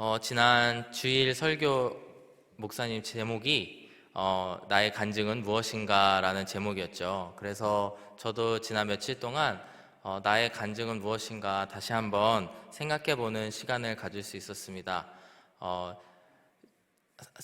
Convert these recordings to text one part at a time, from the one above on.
어, 지난 주일 설교 목사님 제목이 어, 나의 간증은 무엇인가라는 제목이었죠. 그래서 저도 지난 며칠 동안 어, 나의 간증은 무엇인가 다시 한번 생각해 보는 시간을 가질 수 있었습니다. 어,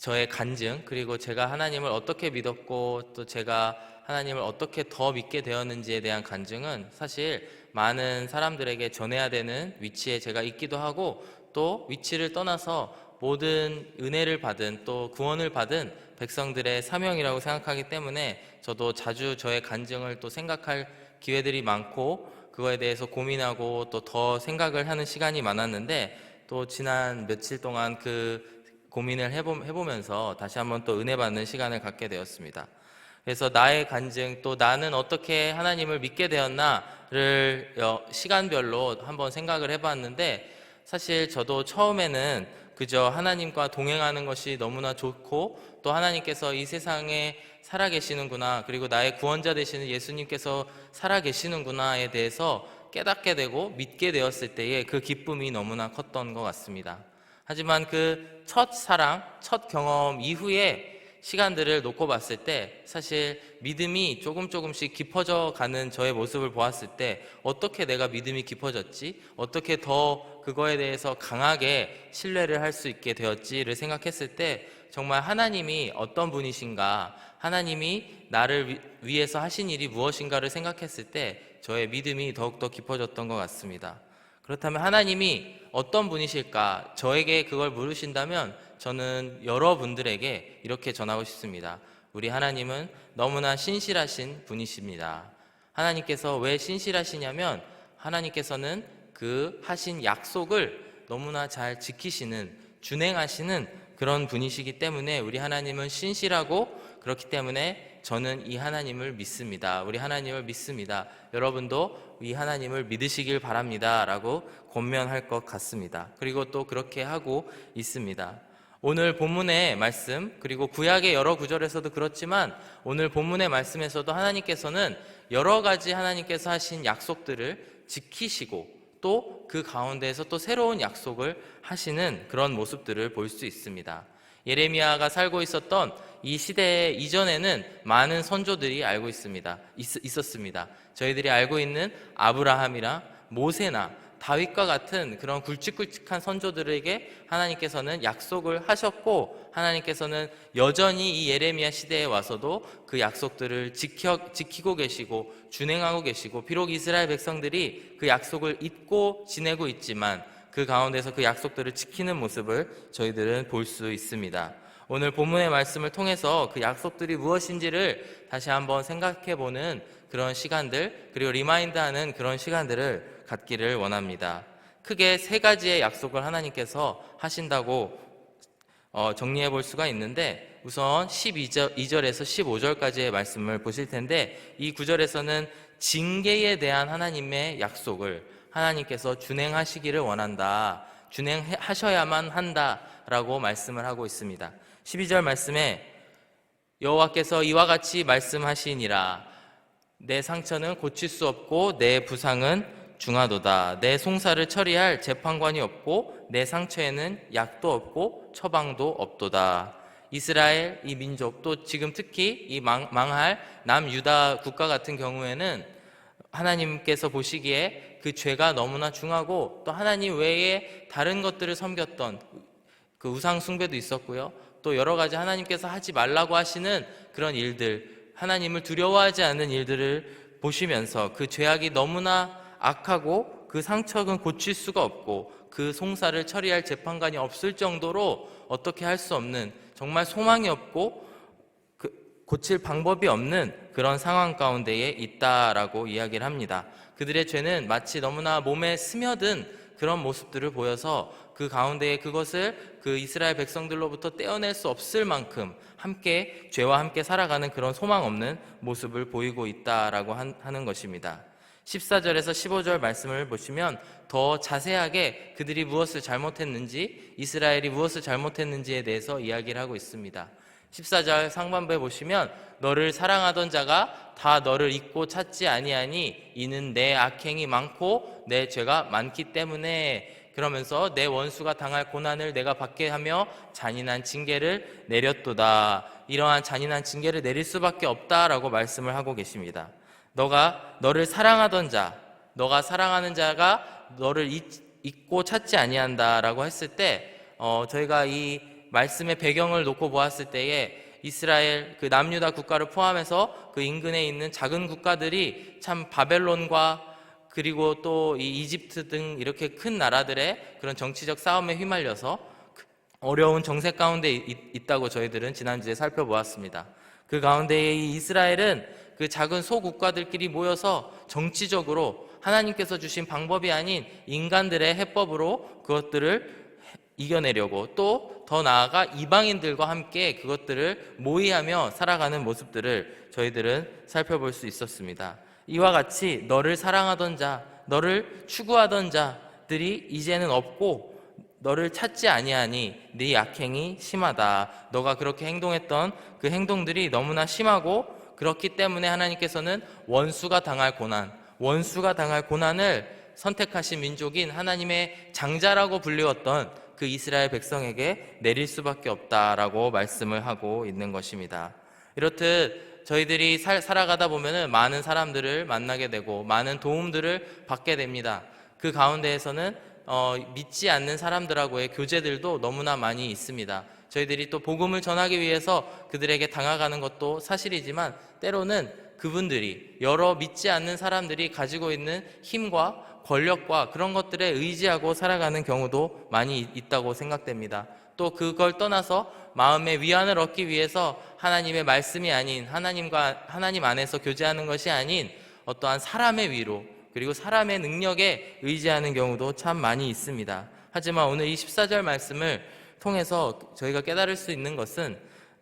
저의 간증 그리고 제가 하나님을 어떻게 믿었고 또 제가 하나님을 어떻게 더 믿게 되었는지에 대한 간증은 사실 많은 사람들에게 전해야 되는 위치에 제가 있기도 하고 또 위치를 떠나서 모든 은혜를 받은 또 구원을 받은 백성들의 사명이라고 생각하기 때문에 저도 자주 저의 간증을 또 생각할 기회들이 많고 그거에 대해서 고민하고 또 더 생각을 하는 시간이 많았는데 또 지난 며칠 동안 그 고민을 해보, 해보면서 다시 한번 또 은혜 받는 시간을 갖게 되었습니다. 그래서 나의 간증 또 나는 어떻게 하나님을 믿게 되었나를 여- 시간별로 한번 생각을 해봤는데 사실 저도 처음에는 그저 하나님과 동행하는 것이 너무나 좋고 또 하나님께서 이 세상에 살아 계시는구나 그리고 나의 구원자 되시는 예수님께서 살아 계시는구나에 대해서 깨닫게 되고 믿게 되었을 때의 그 기쁨이 너무나 컸던 것 같습니다. 하지만 그 첫 사랑, 첫 경험 이후에 시간들을 놓고 봤을 때 사실 믿음이 조금 조금씩 깊어져 가는 저의 모습을 보았을 때 어떻게 내가 믿음이 깊어졌지? 어떻게 더 그거에 대해서 강하게 신뢰를 할 수 있게 되었지를 생각했을 때 정말 하나님이 어떤 분이신가, 하나님이 나를 위- 위해서 하신 일이 무엇인가를 생각했을 때 저의 믿음이 더욱더 깊어졌던 것 같습니다. 그렇다면 하나님이 어떤 분이실까? 저에게 그걸 물으신다면 저는 여러분들에게 이렇게 전하고 싶습니다. 우리 하나님은 너무나 신실하신 분이십니다. 하나님께서 왜 신실하시냐면 하나님께서는 그 하신 약속을 너무나 잘 지키시는, 준행하시는 그런 분이시기 때문에 우리 하나님은 신실하고 그렇기 때문에 저는 이 하나님을 믿습니다. 우리 하나님을 믿습니다. 여러분도 이 하나님을 믿으시길 바랍니다. 라고 권면할 것 같습니다. 그리고 또 그렇게 하고 있습니다. 오늘 본문의 말씀, 그리고 구약의 여러 구절에서도 그렇지만 오늘 본문의 말씀에서도 하나님께서는 여러 가지 하나님께서 하신 약속들을 지키시고 또 그 가운데에서 또 새로운 약속을 하시는 그런 모습들을 볼 수 있습니다. 예레미야가 살고 있었던 이 시대 이전에는 많은 선조들이 알고 있습니다. 있, 었습니다 저희들이 알고 있는 아브라함이랑 모세나 다윗과 같은 그런 굵직굵직한 선조들에게 하나님께서는 약속을 하셨고 하나님께서는 여전히 이 예레미야 시대에 와서도 그 약속들을 지켜, 지키고 계시고 준행하고 계시고 비록 이스라엘 백성들이 그 약속을 잊고 지내고 있지만 그 가운데서 그 약속들을 지키는 모습을 저희들은 볼 수 있습니다. 오늘 본문의 말씀을 통해서 그 약속들이 무엇인지를 다시 한번 생각해 보는 그런 시간들, 그리고 리마인드하는 그런 시간들을 갖기를 원합니다. 크게 세 가지의 약속을 하나님께서 하신다고 어, 정리해 볼 수가 있는데 우선 12절, 2절에서 15절까지의 말씀을 보실 텐데 이 구절에서는 징계에 대한 하나님의 약속을 하나님께서 준행하시기를 원한다. 준행하셔야만 한다라고 말씀을 하고 있습니다. 12절 말씀에 여호와께서 이와 같이 말씀하시니라 내 상처는 고칠 수 없고 내 부상은 중하도다 내 송사를 처리할 재판관이 없고 내 상처에는 약도 없고 처방도 없도다 이스라엘 이 민족 또 지금 특히 이 망, 망할 남유다 국가 같은 경우에는 하나님께서 보시기에 그 죄가 너무나 중하고 또 하나님 외에 다른 것들을 섬겼던 그 우상 숭배도 있었고요. 또 여러 가지 하나님께서 하지 말라고 하시는 그런 일들, 하나님을 두려워하지 않는 일들을 보시면서 그 죄악이 너무나 악하고 그 상처는 고칠 수가 없고 그 송사를 처리할 재판관이 없을 정도로 어떻게 할 수 없는 정말 소망이 없고 그 고칠 방법이 없는 그런 상황 가운데에 있다라고 이야기를 합니다. 그들의 죄는 마치 너무나 몸에 스며든 그런 모습들을 보여서 그 가운데에 그것을 그 이스라엘 백성들로부터 떼어낼 수 없을 만큼 함께 죄와 함께 살아가는 그런 소망 없는 모습을 보이고 있다라고 한- 하는 것입니다. 14절에서 15절 말씀을 보시면 더 자세하게 그들이 무엇을 잘못했는지 이스라엘이 무엇을 잘못했는지에 대해서 이야기를 하고 있습니다. 14절 상반부에 보시면 너를 사랑하던 자가 다 너를 잊고 찾지 아니하니 이는 내 악행이 많고 내 죄가 많기 때문에 그러면서 내 원수가 당할 고난을 내가 받게 하며 잔인한 징계를 내렸도다. 이러한 잔인한 징계를 내릴 수밖에 없다라고 말씀을 하고 계십니다. 너가 너를 사랑하던 자, 너가 사랑하는 자가 너를 잊, 잊고 찾지 아니한다라고 했을 때 어, 저희가 이 말씀의 배경을 놓고 보았을 때에 이스라엘 그 남유다 국가를 포함해서 그 인근에 있는 작은 국가들이 참 바벨론과 그리고 또 이 이집트 등 이렇게 큰 나라들의 그런 정치적 싸움에 휘말려서 그 어려운 정세 가운데 있- 있다고 저희들은 지난주에 살펴보았습니다. 그 가운데에 이 이스라엘은 그 작은 소국가들끼리 모여서 정치적으로 하나님께서 주신 방법이 아닌 인간들의 해법으로 그것들을 이겨내려고 또 더 나아가 이방인들과 함께 그것들을 모의하며 살아가는 모습들을 저희들은 살펴볼 수 있었습니다. 이와 같이 너를 사랑하던 자, 너를 추구하던 자들이 이제는 없고 너를 찾지 아니하니 네 약행이 심하다. 너가 그렇게 행동했던 그 행동들이 너무나 심하고 그렇기 때문에 하나님께서는 원수가 당할 고난, 원수가 당할 고난을 선택하신 민족인 하나님의 장자라고 불리웠던 그 이스라엘 백성에게 내릴 수밖에 없다라고 말씀을 하고 있는 것입니다. 이렇듯 저희들이 살, 살아가다 보면은 많은 사람들을 만나게 되고 많은 도움들을 받게 됩니다. 그 가운데에서는 어, 믿지 않는 사람들하고의 교제들도 너무나 많이 있습니다. 저희들이 또 복음을 전하기 위해서 그들에게 당하가는 것도 사실이지만 때로는 그분들이 여러 믿지 않는 사람들이 가지고 있는 힘과 권력과 그런 것들에 의지하고 살아가는 경우도 많이 있다고 생각됩니다. 또 그걸 떠나서 마음의 위안을 얻기 위해서 하나님의 말씀이 아닌 하나님과 하나님 안에서 교제하는 것이 아닌 어떠한 사람의 위로 그리고 사람의 능력에 의지하는 경우도 참 많이 있습니다. 하지만 오늘 이 14절 말씀을 통해서 저희가 깨달을 수 있는 것은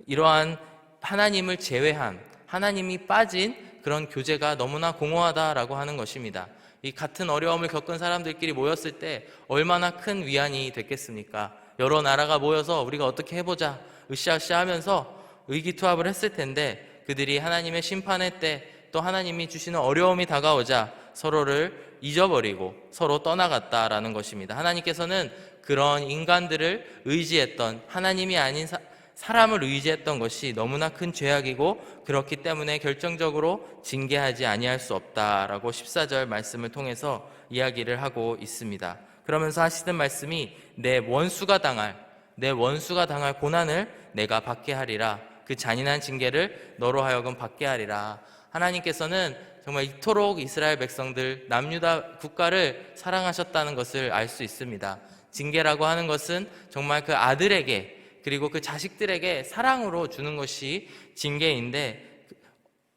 이러한 하나님을 제외한 하나님이 빠진 그런 교제가 너무나 공허하다라고 하는 것입니다. 이 같은 어려움을 겪은 사람들끼리 모였을 때 얼마나 큰 위안이 됐겠습니까? 여러 나라가 모여서 우리가 어떻게 해보자 으쌰으쌰 하면서 의기투합을 했을 텐데 그들이 하나님의 심판의 때 또 하나님이 주시는 어려움이 다가오자 서로를 잊어버리고 서로 떠나갔다라는 것입니다. 하나님께서는 그런 인간들을 의지했던 하나님이 아닌 사, 사람을 의지했던 것이 너무나 큰 죄악이고 그렇기 때문에 결정적으로 징계하지 아니할 수 없다라고 14절 말씀을 통해서 이야기를 하고 있습니다. 그러면서 하시는 말씀이 내 원수가 당할 내 원수가 당할 고난을 내가 받게 하리라 그 잔인한 징계를 너로 하여금 받게 하리라 하나님께서는 정말 이토록 이스라엘 백성들 남유다 국가를 사랑하셨다는 것을 알 수 있습니다. 징계라고 하는 것은 정말 그 아들에게 그리고 그 자식들에게 사랑으로 주는 것이 징계인데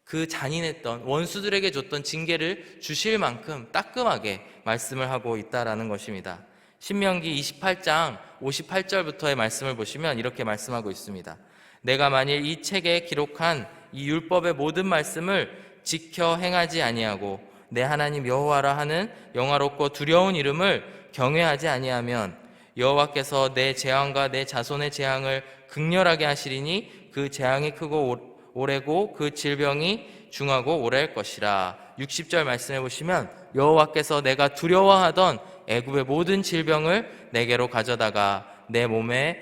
그 잔인했던 원수들에게 줬던 징계를 주실 만큼 따끔하게 말씀을 하고 있다라는 것입니다. 신명기 28장 58절부터의 말씀을 보시면 이렇게 말씀하고 있습니다. 내가 만일 이 책에 기록한 이 율법의 모든 말씀을 지켜 행하지 아니하고 내 하나님 여호와라 하는 영화롭고 두려운 이름을 경외하지 아니하면 여호와께서 내 재앙과 내 자손의 재앙을 극렬하게 하시리니 그 재앙이 크고 오- 오래고 그 질병이 중하고 오래할 것이라. 60절 말씀해 보시면 여호와께서 내가 두려워하던 애굽의 모든 질병을 내게로 가져다가 내 몸에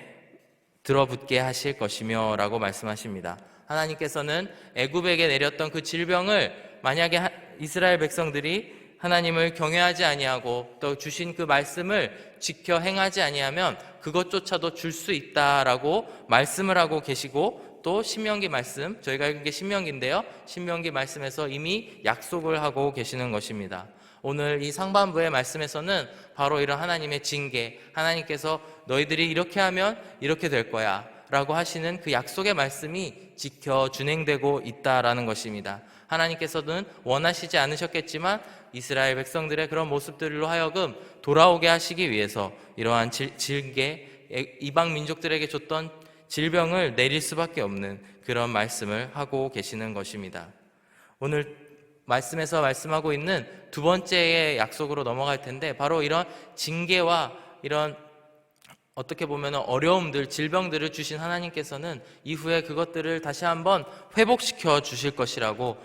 들어붙게 하실 것이며라고 말씀하십니다. 하나님께서는 애굽에게 내렸던 그 질병을 만약에 하- 이스라엘 백성들이 하나님을 경외하지 아니하고 또 주신 그 말씀을 지켜 행하지 아니하면 그것조차도 줄 수 있다라고 말씀을 하고 계시고 또 신명기 말씀 저희가 읽은 게 신명기인데요. 신명기 말씀에서 이미 약속을 하고 계시는 것입니다. 오늘 이 상반부의 말씀에서는 바로 이런 하나님의 징계, 하나님께서 너희들이 이렇게 하면 이렇게 될 거야. 라고 하시는 그 약속의 말씀이 지켜 준행되고 있다라는 것입니다. 하나님께서는 원하시지 않으셨겠지만 이스라엘 백성들의 그런 모습들로 하여금 돌아오게 하시기 위해서 이러한 질- 에- 이방 민족들에게 줬던 질병을 내릴 수밖에 없는 그런 말씀을 하고 계시는 것입니다. 오늘 말씀에서 말씀하고 있는 두 번째의 약속으로 넘어갈 텐데 바로 이런 징계와 이런 어떻게 보면 어려움들, 질병들을 주신 하나님께서는 이후에 그것들을 다시 한번 회복시켜 주실 것이라고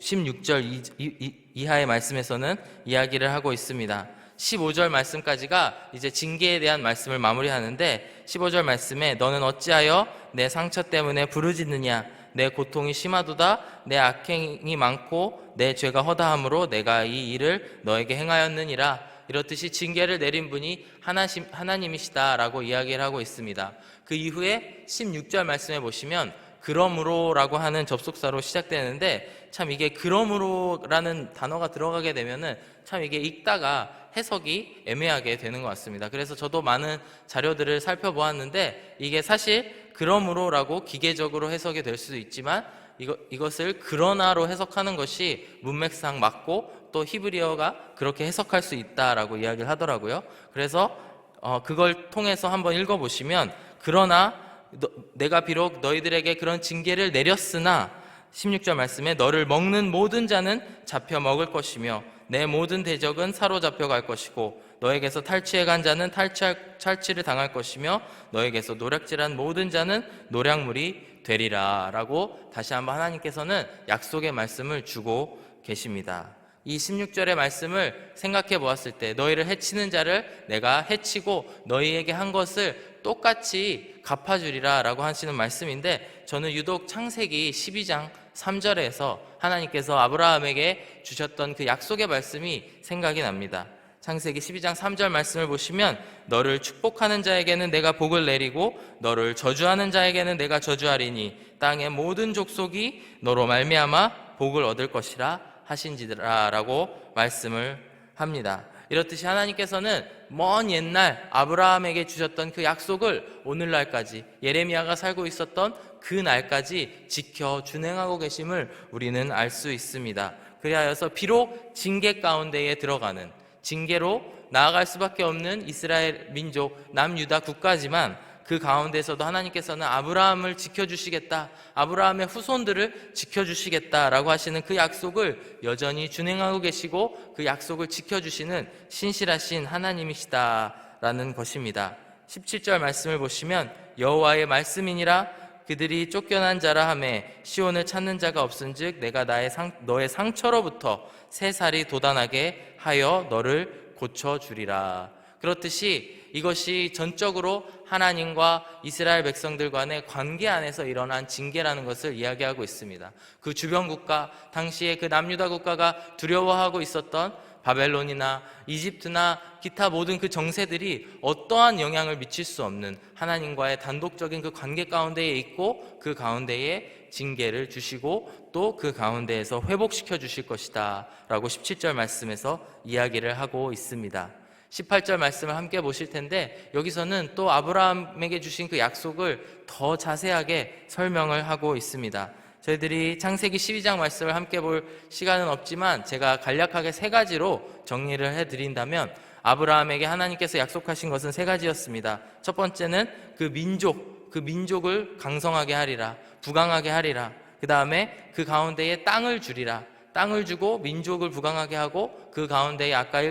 16절 이하의 말씀에서는 이야기를 하고 있습니다. 15절 말씀까지가 이제 징계에 대한 말씀을 마무리하는데 15절 말씀에 너는 어찌하여 내 상처 때문에 부르짖느냐? 내 고통이 심하도다. 내 악행이 많고 내 죄가 허다함으로 내가 이 일을 너에게 행하였느니라 이렇듯이 징계를 내린 분이 하나심, 하나님이시다라고 이야기를 하고 있습니다. 그 이후에 16절 말씀에 보시면 그러므로라고 하는 접속사로 시작되는데 참 이게 그러므로라는 단어가 들어가게 되면은 참 이게 읽다가 해석이 애매하게 되는 것 같습니다. 그래서 저도 많은 자료들을 살펴보았는데 이게 사실 그러므로라고 기계적으로 해석이 될 수도 있지만 이거, 이것을 그러나로 해석하는 것이 문맥상 맞고 또 히브리어가 그렇게 해석할 수 있다라고 이야기를 하더라고요. 그래서 어, 그걸 통해서 한번 읽어보시면 그러나 너- 내가 비록 너희들에게 그런 징계를 내렸으나 16절 말씀에 너를 먹는 모든 자는 잡혀 먹을 것이며 내 모든 대적은 사로잡혀 갈 것이고 너에게서 탈취해 간 자는 탈취할, 탈취를 당할 것이며 너에게서 노략질한 모든 자는 노략물이 되리라 라고 다시 한번 하나님께서는 약속의 말씀을 주고 계십니다. 이 16절의 말씀을 생각해 보았을 때 너희를 해치는 자를 내가 해치고 너희에게 한 것을 똑같이 갚아주리라 라고 하시는 말씀인데 저는 유독 창세기 12장 3절에서 하나님께서 아브라함에게 주셨던 그 약속의 말씀이 생각이 납니다. 창세기 12장 3절 말씀을 보시면 너를 축복하는 자에게는 내가 복을 내리고 너를 저주하는 자에게는 내가 저주하리니 땅의 모든 족속이 너로 말미암아 복을 얻을 것이라 하신지라라고 말씀을 합니다. 이렇듯이 하나님께서는 먼 옛날 아브라함에게 주셨던 그 약속을 오늘날까지 예레미야가 살고 있었던 그 날까지 지켜 준행하고 계심을 우리는 알 수 있습니다. 그리하여서 비록 징계 가운데에 들어가는 징계로 나아갈 수밖에 없는 이스라엘 민족 남유다 국가지만 그 가운데서도 하나님께서는 아브라함을 지켜주시겠다. 아브라함의 후손들을 지켜주시겠다라고 하시는 그 약속을 여전히 준행하고 계시고 그 약속을 지켜주시는 신실하신 하나님이시다라는 것입니다. 17절 말씀을 보시면 여호와의 말씀이니라 그들이 쫓겨난 자라 함에 시온을 찾는 자가 없은즉 내가 나의 상, 너의 상처로부터 새 살이 돋아나게 하여 너를 고쳐 주리라. 그렇듯이 이것이 전적으로 하나님과 이스라엘 백성들 간의 관계 안에서 일어난 징계라는 것을 이야기하고 있습니다. 그 주변 국가, 당시에 그 남유다 국가가 두려워하고 있었던 바벨론이나 이집트나 기타 모든 그 정세들이 어떠한 영향을 미칠 수 없는 하나님과의 단독적인 그 관계 가운데에 있고 그 가운데에 징계를 주시고 또 그 가운데에서 회복시켜 주실 것이다 라고 17절 말씀에서 이야기를 하고 있습니다. 18절 말씀을 함께 보실 텐데 여기서는 또 아브라함에게 주신 그 약속을 더 자세하게 설명을 하고 있습니다. 저희들이 창세기 12장 말씀을 함께 볼 시간은 없지만 제가 간략하게 세 가지로 정리를 해 드린다면 아브라함에게 하나님께서 약속하신 것은 세 가지였습니다. 첫 번째는 그 민족, 그 민족을 강성하게 하리라, 부강하게 하리라. 그 다음에 그 가운데에 땅을 주리라. 땅을 주고 민족을 부강하게 하고 그 가운데에 아까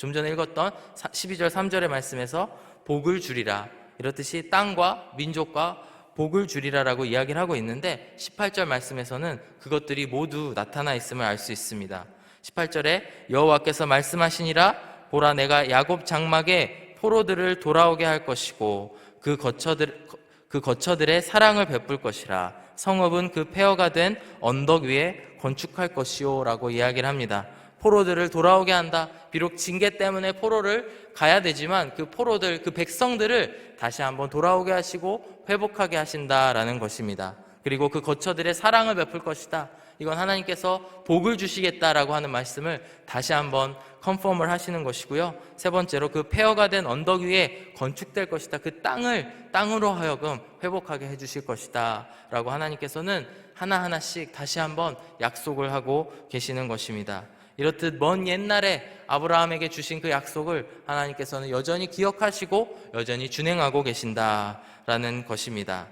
좀 전에 읽었던 12절 3절의 말씀에서 복을 주리라. 이렇듯이 땅과 민족과 복을 주리라라고 이야기를 하고 있는데 18절 말씀에서는 그것들이 모두 나타나 있음을 알 수 있습니다. 18절에 여호와께서 말씀하시니라 보라 내가 야곱 장막에 포로들을 돌아오게 할 것이고 그 거처들 그 거처들의 사랑을 베풀 것이라 성읍은 그 폐허가 된 언덕 위에 건축할 것이요라고 이야기를 합니다. 포로들을 돌아오게 한다. 비록 징계 때문에 포로를 가야 되지만 그 포로들, 그 백성들을 다시 한번 돌아오게 하시고 회복하게 하신다라는 것입니다. 그리고 그 거처들의 사랑을 베풀 것이다. 이건 하나님께서 복을 주시겠다라고 하는 말씀을 다시 한번 컨펌을 하시는 것이고요. 세 번째로 그 폐허가 된 언덕 위에 건축될 것이다. 그 땅을 땅으로 하여금 회복하게 해 주실 것이다. 라고 하나님께서는 하나하나씩 다시 한번 약속을 하고 계시는 것입니다. 이렇듯 먼 옛날에 아브라함에게 주신 그 약속을 하나님께서는 여전히 기억하시고 여전히 준행하고 계신다라는 것입니다.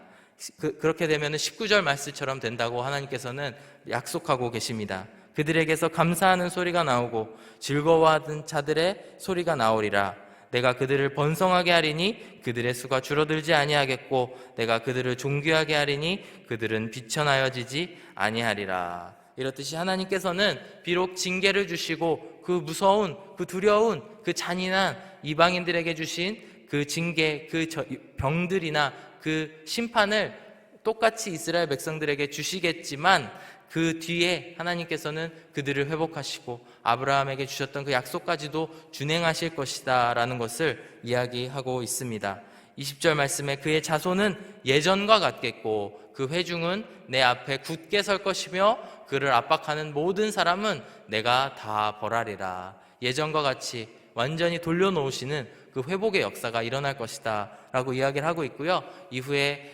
그, 그렇게 되면 19절 말씀처럼 된다고 하나님께서는 약속하고 계십니다. 그들에게서 감사하는 소리가 나오고 즐거워하던 자들의 소리가 나오리라. 내가 그들을 번성하게 하리니 그들의 수가 줄어들지 아니하겠고 내가 그들을 존귀하게 하리니 그들은 비천하여지지 아니하리라. 이렇듯이 하나님께서는 비록 징계를 주시고 그 무서운 그 두려운 그 잔인한 이방인들에게 주신 그 징계 그 저- 병들이나 그 심판을 똑같이 이스라엘 백성들에게 주시겠지만 그 뒤에 하나님께서는 그들을 회복하시고 아브라함에게 주셨던 그 약속까지도 준행하실 것이다 라는 것을 이야기하고 있습니다. 20절 말씀에 그의 자손은 예전과 같겠고 그 회중은 내 앞에 굳게 설 것이며 그를 압박하는 모든 사람은 내가 다 벌하리라. 예전과 같이 완전히 돌려놓으시는 그 회복의 역사가 일어날 것이다 라고 이야기를 하고 있고요. 이후에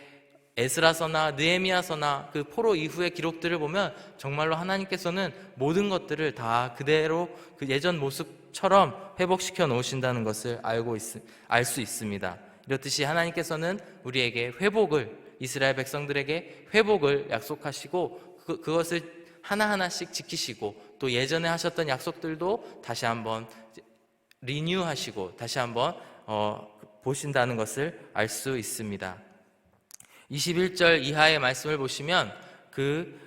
에스라서나 느헤미야서나 그 포로 이후의 기록들을 보면 정말로 하나님께서는 모든 것들을 다 그대로 그 예전 모습처럼 회복시켜 놓으신다는 것을 알고 알 수 있습니다. 이렇듯이 하나님께서는 우리에게 회복을 이스라엘 백성들에게 회복을 약속하시고 그, 그것을 하나하나씩 지키시고 또 예전에 하셨던 약속들도 다시 한번 리뉴하시고 다시 한번 어, 보신다는 것을 알 수 있습니다. 21절 이하의 말씀을 보시면 그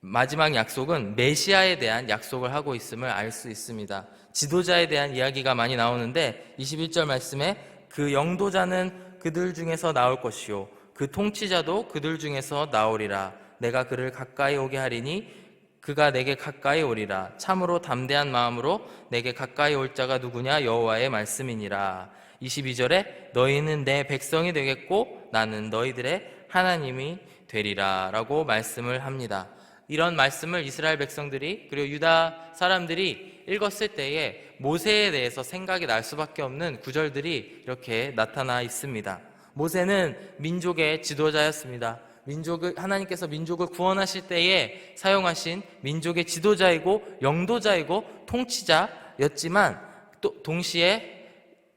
마지막 약속은 메시아에 대한 약속을 하고 있음을 알 수 있습니다. 지도자에 대한 이야기가 많이 나오는데 21절 말씀에 그 영도자는 그들 중에서 나올 것이요 그 통치자도 그들 중에서 나오리라 내가 그를 가까이 오게 하리니 그가 내게 가까이 오리라 참으로 담대한 마음으로 내게 가까이 올 자가 누구냐 여호와의 말씀이니라 22절에 너희는 내 백성이 되겠고 나는 너희들의 하나님이 되리라라고 말씀을 합니다. 이런 말씀을 이스라엘 백성들이 그리고 유다 사람들이 읽었을 때에 모세에 대해서 생각이 날 수밖에 없는 구절들이 이렇게 나타나 있습니다. 모세는 민족의 지도자였습니다. 민족을 하나님께서 민족을 구원하실 때에 사용하신 민족의 지도자이고 영도자이고 통치자였지만 또 동시에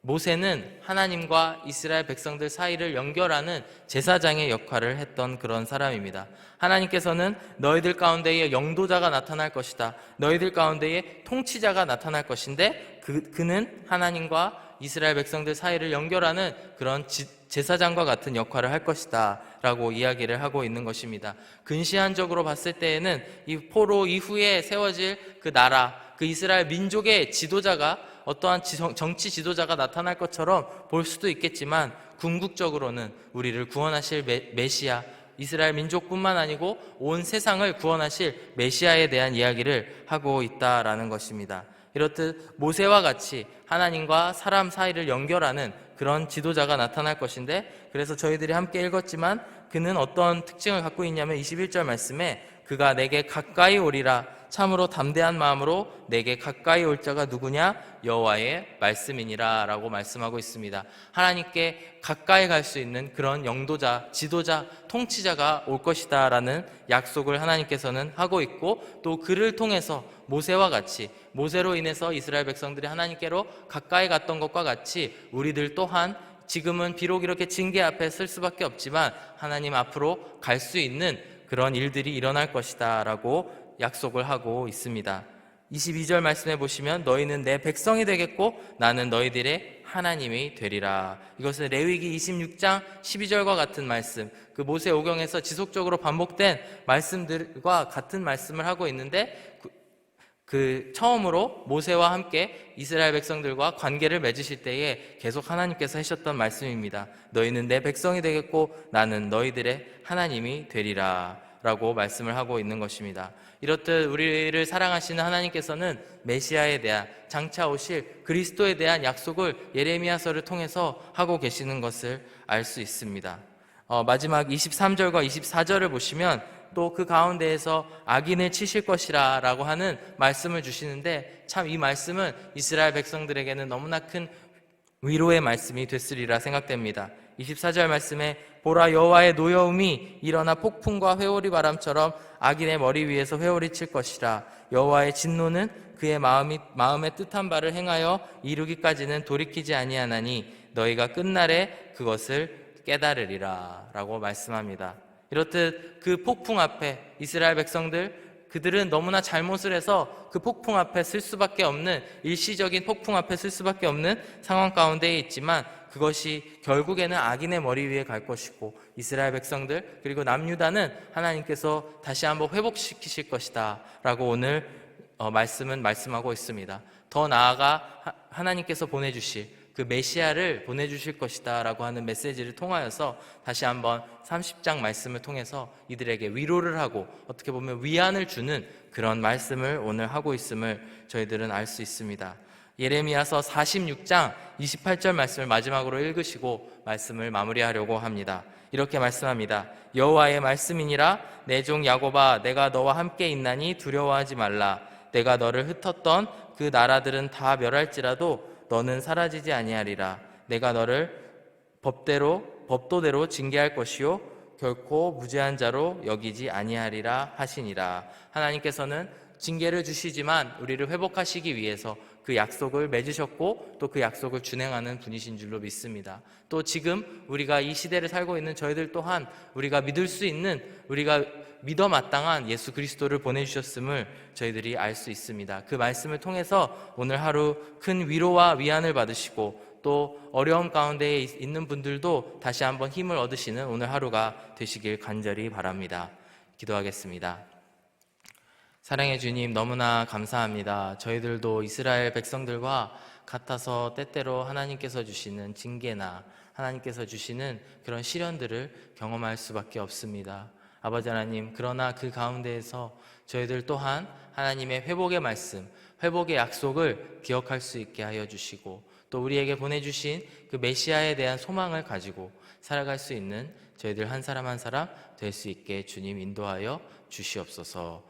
모세는 하나님과 이스라엘 백성들 사이를 연결하는 제사장의 역할을 했던 그런 사람입니다. 하나님께서는 너희들 가운데에 영도자가 나타날 것이다. 너희들 가운데에 통치자가 나타날 것인데 그, 그는 하나님과 이스라엘 백성들 사이를 연결하는 그런 지, 제사장과 같은 역할을 할 것이다. 라고 이야기를 하고 있는 것입니다. 근시안적으로 봤을 때에는 이 포로 이후에 세워질 그 나라, 그 이스라엘 민족의 지도자가 어떠한 정치 지도자가 나타날 것처럼 볼 수도 있겠지만 궁극적으로는 우리를 구원하실 메, 시아 이스라엘 민족뿐만 아니고 온 세상을 구원하실 메시아에 대한 이야기를 하고 있다라는 것입니다. 이렇듯 모세와 같이 하나님과 사람 사이를 연결하는 그런 지도자가 나타날 것인데 그래서 저희들이 함께 읽었지만 그는 어떤 특징을 갖고 있냐면 21절 말씀에 그가 내게 가까이 오리라 참으로 담대한 마음으로 내게 가까이 올 자가 누구냐 여호와의 말씀이니라라고 말씀하고 있습니다. 하나님께 가까이 갈 수 있는 그런 영도자, 지도자, 통치자가 올 것이다라는 약속을 하나님께서는 하고 있고 또 그를 통해서 모세와 같이 모세로 인해서 이스라엘 백성들이 하나님께로 가까이 갔던 것과 같이 우리들 또한 지금은 비록 이렇게 징계 앞에 쓸 수밖에 없지만 하나님 앞으로 갈 수 있는 그런 일들이 일어날 것이다라고 약속을 하고 있습니다. 22절 말씀해 보시면 너희는 내 백성이 되겠고 나는 너희들의 하나님이 되리라. 이것은 레위기 26장 12절과 같은 말씀, 그 모세 오경에서 지속적으로 반복된 말씀들과 같은 말씀을 하고 있는데 그, 그 처음으로 모세와 함께 이스라엘 백성들과 관계를 맺으실 때에 계속 하나님께서 하셨던 말씀입니다. 너희는 내 백성이 되겠고 나는 너희들의 하나님이 되리라. 라고 말씀을 하고 있는 것입니다. 이렇듯 우리를 사랑하시는 하나님께서는 메시아에 대한 장차 오실 그리스도에 대한 약속을 예레미야서를 통해서 하고 계시는 것을 알 수 있습니다. 어, 마지막 23절과 24절을 보시면 또 그 가운데에서 악인을 치실 것이라 라고 하는 말씀을 주시는데 참 이 말씀은 이스라엘 백성들에게는 너무나 큰 위로의 말씀이 됐으리라 생각됩니다. 24절 말씀에 보라 여호와의 노여움이 일어나 폭풍과 회오리 바람처럼 악인의 머리 위에서 회오리 칠 것이라 여호와의 진노는 그의 마음이 마음의 뜻한 바를 행하여 이루기까지는 돌이키지 아니하나니 너희가 끝날에 그것을 깨달으리라라고 말씀합니다. 이렇듯 그 폭풍 앞에 이스라엘 백성들 그들은 너무나 잘못을 해서 그 폭풍 앞에 쓸 수밖에 없는 일시적인 폭풍 앞에 쓸 수밖에 없는 상황 가운데에 있지만 그것이 결국에는 악인의 머리 위에 갈 것이고 이스라엘 백성들 그리고 남유다는 하나님께서 다시 한번 회복시키실 것이다라고 오늘 어, 말씀은 말씀하고 있습니다. 더 나아가 하- 하나님께서 보내주실 그 메시아를 보내주실 것이다 라고 하는 메시지를 통하여서 다시 한번 30장 말씀을 통해서 이들에게 위로를 하고 어떻게 보면 위안을 주는 그런 말씀을 오늘 하고 있음을 저희들은 알 수 있습니다. 예레미야서 46장 28절 말씀을 마지막으로 읽으시고 말씀을 마무리하려고 합니다. 이렇게 말씀합니다. 여호와의 말씀이니라 내 종 야곱아 내가 너와 함께 있나니 두려워하지 말라 내가 너를 흩었던 그 나라들은 다 멸할지라도 너는 사라지지 아니하리라 내가 너를 법대로 법도대로 징계할 것이요 결코 무죄한 자로 여기지 아니하리라 하시니라 하나님께서는 징계를 주시지만 우리를 회복하시기 위해서 그 약속을 맺으셨고 또 그 약속을 준행하는 분이신 줄로 믿습니다. 또 지금 우리가 이 시대를 살고 있는 저희들 또한 우리가 믿을 수 있는 우리가 믿어 마땅한 예수 그리스도를 보내주셨음을 저희들이 알 수 있습니다. 그 말씀을 통해서 오늘 하루 큰 위로와 위안을 받으시고 또 어려움 가운데 있는 분들도 다시 한번 힘을 얻으시는 오늘 하루가 되시길 간절히 바랍니다. 기도하겠습니다. 사랑해 주님 너무나 감사합니다. 저희들도 이스라엘 백성들과 같아서 때때로 하나님께서 주시는 징계나 하나님께서 주시는 그런 시련들을 경험할 수밖에 없습니다. 아버지 하나님, 그러나 그 가운데에서 저희들 또한 하나님의 회복의 말씀, 회복의 약속을 기억할 수 있게 하여 주시고 또 우리에게 보내주신 그 메시아에 대한 소망을 가지고 살아갈 수 있는 저희들 한 사람 한 사람 될 수 있게 주님 인도하여 주시옵소서